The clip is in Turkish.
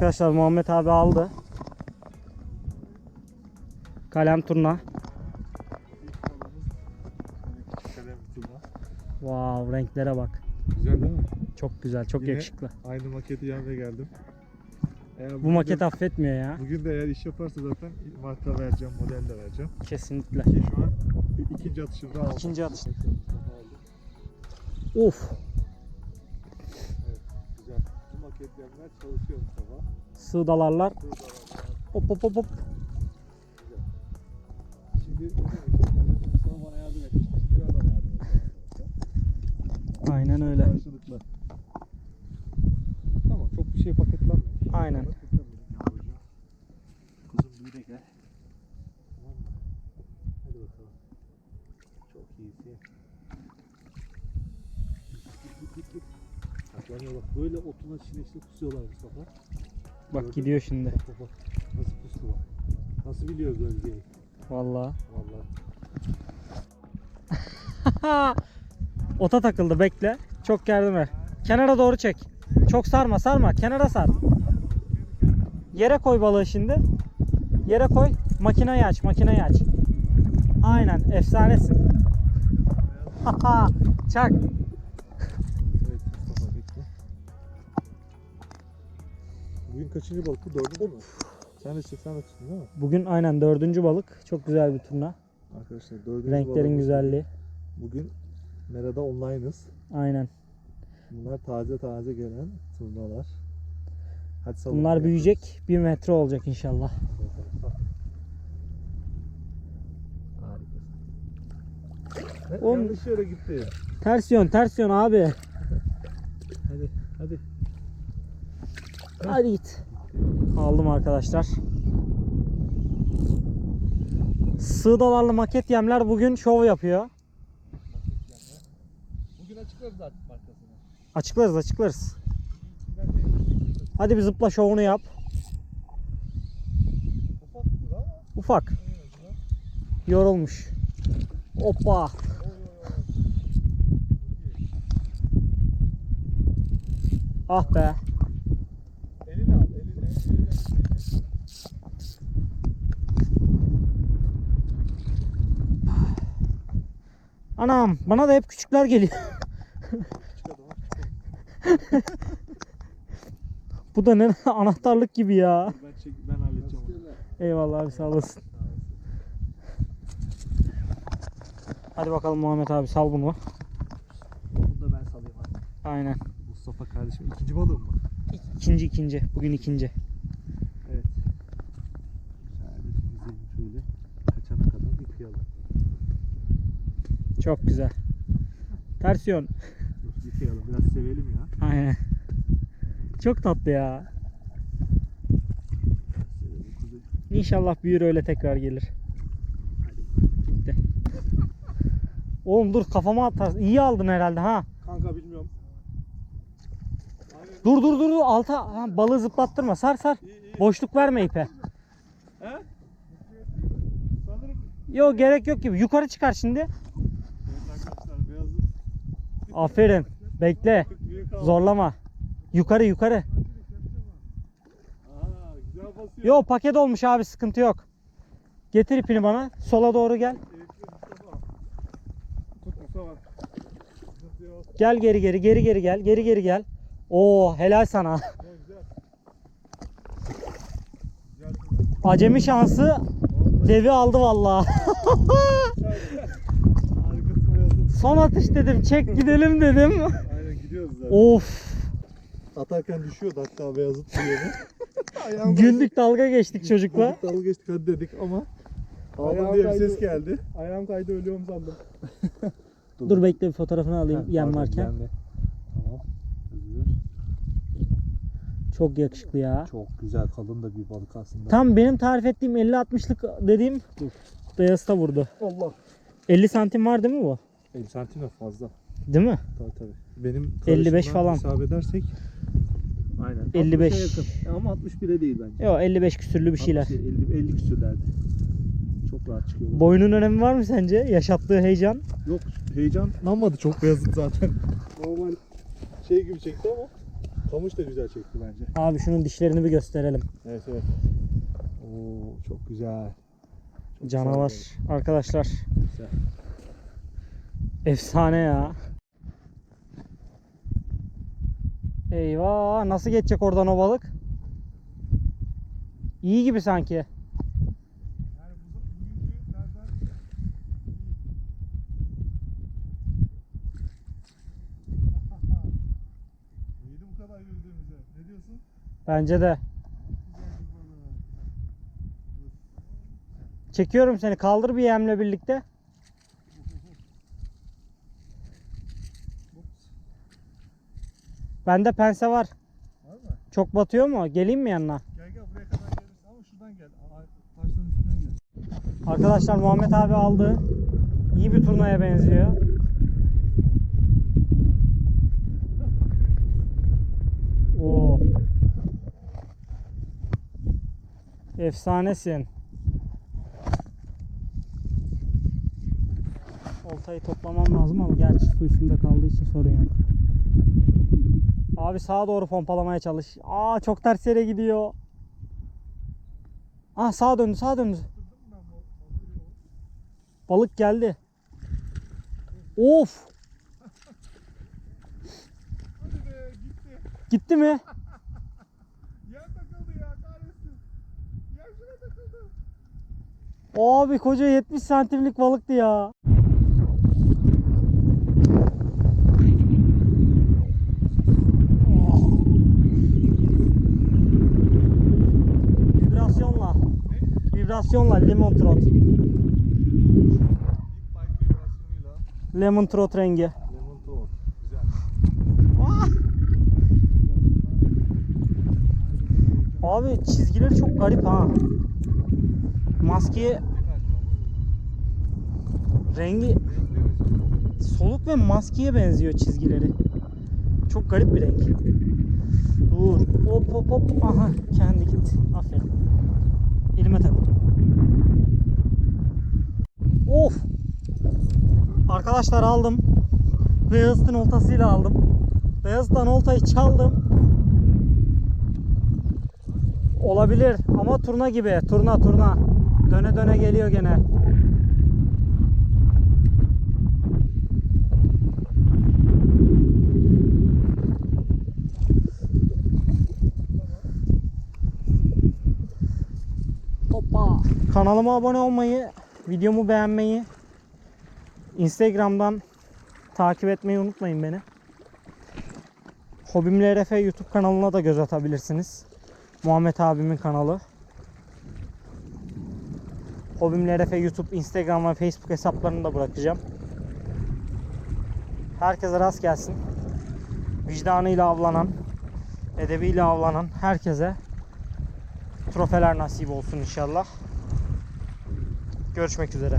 Arkadaşlar Muhammed abi aldı. Kalem turna. Wow renklere bak. Güzel değil mi? Çok güzel, çok Yine yakışıklı. Aynı maketi yanmaya geldim. Eğer Bu maket de, affetmiyor ya. Bugün de eğer iş yaparsa zaten marka vereceğim, model de vereceğim. Kesinlikle. Ki şu an ikinci atışımda aldım. İkinci atış. Of. Maketlerler çalışıyor Mustafa. Sığdalarlar. Burada var, var. Hop hop hop hop. Şimdi Mustafa bana yardım etmişti. Şimdi yardım edeceğim. Aynen öyle. Karşılıklı. Tamam çok bir şey paketlenmiyor. Aynen. Kuzum büyü de gel. Tamam mı? Hadi bakalım. Çok iyisin. Git git git git. Yanıyor bak böyle otuna çileşte kusuyorlar Mustafa. Bak Gördün gidiyor şimdi. Bak bak bak. Nasıl kustu bak. Nasıl biliyor bölgeyi. Vallahi. Vallahi. Ota takıldı bekle. Çok ver. Kenara doğru çek. Çok sarma sarma. Kenara sar. Yere koy balığı şimdi. Yere koy. Makineyi aç. Makineyi aç. Aynen. Efsanesin. Çak. Bugün kaçıncı balık bu? Dördüncü mü? Sen de çek sen de tuttun değil mi? Bugün aynen dördüncü balık. Çok güzel bir turna. Arkadaşlar dördüncü Renklerin balığımız güzelliği. Bugün Mera'da online'ız. Aynen. Bunlar taze taze gelen turnalar. Hadi. Bunlar büyüyecek. Bir metre olacak inşallah. Harikasın. Oğlum- Yanlış yere gitti. Ters yön ters yön abi. Hadi hadi. Hadi git. Aldım arkadaşlar. Sığdalarlı maket yemler bugün şov yapıyor. Bugün açıklarız artık markasını. Açıklarız açıklarız. Hadi bir zıpla şovunu yap. Ufak. Yorulmuş. Hoppa. Ah be. Anam bana da hep küçükler geliyor. Bu da ne anahtarlık gibi ya. Ben çek, ben halledeceğim onu. Eyvallah abi sağ olasın. Hadi bakalım Muhammed abi sal bunu. Bunu da ben salayım hadi. Aynen. Mustafa kardeşim ikinci balığım mı? İkinci ikinci. Bugün ikinci. Evet. Bir şöyle. Kaçana kadar yıkayalım. Çok güzel. Ters yön. Yıkayalım biraz sevelim ya. Aynen. Çok tatlı ya. İnşallah büyür öyle tekrar gelir. Gitti. Oğlum dur kafama atar. İyi aldın herhalde ha. Kanka bilmiyorum. Dur dur dur dur alta ha, balığı zıplattırma. Sar sar. İyi iyi. Boşluk verme ipe. He? Sanırım. Yok gerek yok gibi. Yukarı çıkar şimdi. Aferin. Bekle. Zorlama. Yukarı yukarı. Yo paket olmuş abi sıkıntı yok. Getir ipini bana. Sola doğru gel. Gel geri geri geri geri gel. Geri geri gel. Oo helal sana. Acemi şansı devi aldı vallahi. güzel, güzel. Harikasın beyazlık. Son atış dedim. Çek gidelim dedim. Aynen gidiyoruz zaten. Of. Atarken düşüyordu hatta beyazıt. Ayağım Güldük dalga geçtik çocukla. Güldük, Dalga geçtik hadi dedik ama Ayağım Ağlam diye bir ses geldi. Ayağım kaydı ölüyorum sandım. Dur bekle bir fotoğrafını alayım yem pardon, varken. yemde. Tamam. Özür. Çok yakışıklı ya. Çok güzel kalın da bir balık aslında. Tam benim tarif ettiğim 50-60'lık dediğim Dur. beyaz da vurdu. Allah. 50 santim var değil mi bu? 50 santim de fazla. Değil mi? Tabii tabii. Benim 55 karışımdan falan. hesap edersek Aynen. 55. 60'a yakın. Ama 61'e değil bence. Yok 55 küsürlü bir şeyler. 60, 50, 50 küsürlerde. Çok rahat çıkıyor. Boyunun önemi var mı sence? Yaşattığı heyecan. Yok heyecanlanmadı çok beyazıt zaten. Normal şey gibi çekti ama Kamış da güzel çekti bence. Abi şunun dişlerini bir gösterelim. Evet evet. Oo çok güzel. Çok Canavar arkadaşlar. Güzel. Efsane ya. Eyvah nasıl geçecek oradan o balık? İyi gibi sanki. Bence de. Çekiyorum seni. Kaldır bir yemle birlikte. Bende pense var. Var mı? Çok batıyor mu? Geleyim mi yanına? Gel gel buraya kadar gelirsin ama şuradan gel. Taşların üstünden gel. Arkadaşlar Muhammed abi aldı. İyi bir turnaya benziyor. Oo. Efsanesin. Oltayı toplamam lazım ama gerçi su üstünde kaldığı için sorun yok. Abi sağa doğru pompalamaya çalış. Aa çok ters yere gidiyor. Ah sağa döndü sağa döndü. Balık geldi. Of! Gitti. Gitti mi? Yer takıldı ya kahretsin. Yer şuna takıldı. Abi koca 70 santimlik balıktı ya. Oh. Vibrasyonla. Vibrasyonla lemon trot. Lemon trot rengi. lemon. Güzel. Abi çizgileri çok garip ha. Maskeye rengi soluk ve maskeye benziyor çizgileri. Çok garip bir renk. Dur. Hop hop hop. Aha kendi gitti. Aferin. Elime takıldı. Of. Arkadaşlar aldım. Beyazıt'ın oltasıyla aldım. Beyazıt'tan oltayı çaldım. Olabilir ama turna gibi. Turna turna. Döne döne geliyor gene. Hoppa. Kanalıma abone olmayı, videomu beğenmeyi, Instagram'dan takip etmeyi unutmayın beni. Hobimle RF YouTube kanalına da göz atabilirsiniz. Muhammed abimin kanalı. Hobimle RF YouTube, Instagram ve Facebook hesaplarını da bırakacağım. Herkese rast gelsin. Vicdanıyla avlanan, edebiyle avlanan herkese trofeler nasip olsun inşallah. Görüşmek üzere.